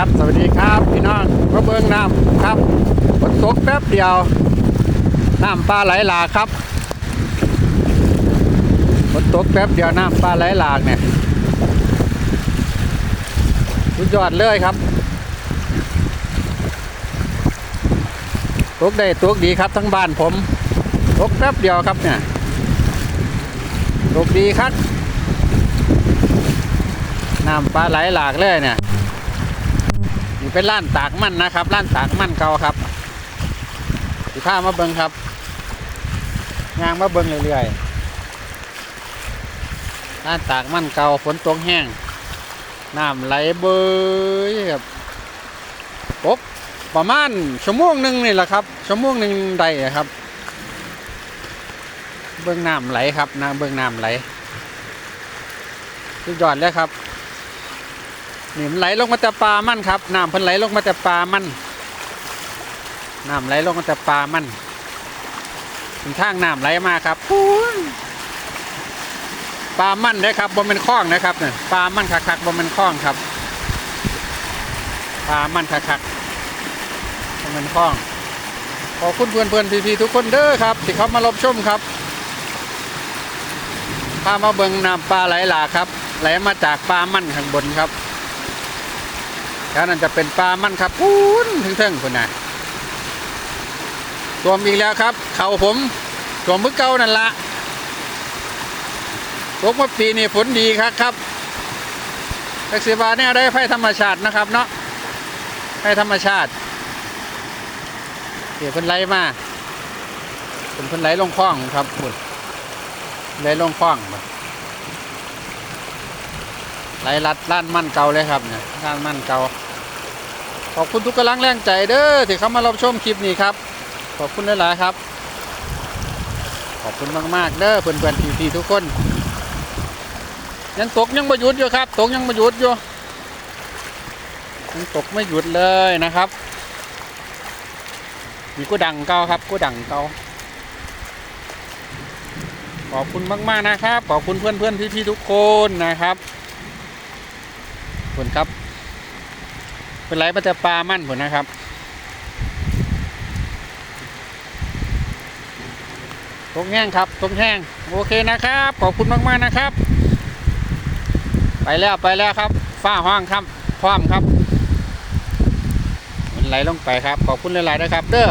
ครับ สวัสดีครับพี่น้องมาเบิ้งน้ำครับฝนตกแป๊บเดียวน้ำปลาไหลหลากครับฝนตกแป๊บเดียวน้ำปลาไหลหลากเนี่ยสุดยอดเลยครับตกได้ตกดีครับทั้งบ้านผมตกแป๊บเดียวครับเนี่ยตกดีครับน้ำปลาไหลหลากเลยเนี่ย เป็นร้านตากมันนะครับร้านตากมันเก่าครับสิพามาเบิงครับยางมาเบิงเรื่อยๆร้านตากมันเก่าฝนตกแห้งน้ำไหลเบยครับปบประมาณชั่วโมงหนึ่งนี่แหละครับชั่วโมงหนึ่งได้ครับ เบื้องน้ำไหลครับนะเบื้องน้ำไหลสุดยอดเลยครับ นี่มันไหลลงมาแต่ปลามันครับน้ำเพิ่นไหลลงมาแต่ปลามันน้ำไหลลงมาแต่ปลามันเป็นทางน้ำไหลมาครับปูนปลามันเด้อครับบนเป็นคลองนะครับเนี่ยปลามันคักๆบนเป็นคลองครับปลามันคักๆบนเป็นคลองขอบคุณเพื่อนเพื่อนๆพี่ๆทุกคนเด้อครับที่เขามารับชมครับพามาเบิ่งน้ำปลาไหลหลากครับ ไหลมาจากปลามันข้างบนครับ แล้วนั่นจะเป็นปลามันครับพูนถึงเทิงคนน่ะรวมอีกแล้วครับ เข่าผมรวมมือเก่านั่นละตกมาปีนี้ฝนดีครับครับแท็กซี่บาเนี่ยได้ไฟธรรมชาตินะครับเนาะไฟธรรมชาติ เดี๋ยวเพิ่นไหลมาเป็นเพิ่นไหลลงคลองครับพุ่นไหลลงคลองบ่ ไหลลัดล้านมั่นเก่าเลยครับเนี่ยล้านมั่นเก่าขอบคุณทุกกำลังแรงใจเด้อที่เข้ามารับชมคลิปนี้ครับ ขอบคุณหลายๆครับ ขอบคุณมากๆเด้อเพื่อนๆพี่ๆทุกคน ยังตกยังไม่หยุดอยู่ครับ ตกยังไม่หยุดอยู่ยังตกไม่หยุดเลยนะครับ มีกูดังเก่าครับกูดังเก่าขอบคุณมากๆนะครับ ขอบคุณเพื่อนๆพี่ๆทุกคนนะครับ ผลครับ เป็นไรมันจะปลามั่นผลนะครับตรงแห้งครับตรงแห้งโอเคนะครับ ขอบคุณมากๆนะครับ ไปแล้วไปแล้วครับฟ้าห้องครับพร้อมครับ มันไหลลงไปครับ ขอบคุณหลายๆนะครับ เด้อ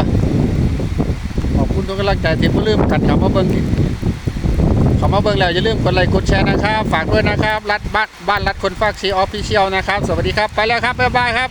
ขอบคุณทุกกำลังใจที่ผู้ลืมขันเขามาเบิ้ง เขามาเบิ้งแล้วอย่าลืมกดไลค์กดแชร์นะครับ ฝากด้วยนะครับ รัดบ้านบ้านรัดคนฝากซีออฟฟิเชียลนะครับ สวัสดีครับ ไปแล้วครับ บ๊ายบายครับ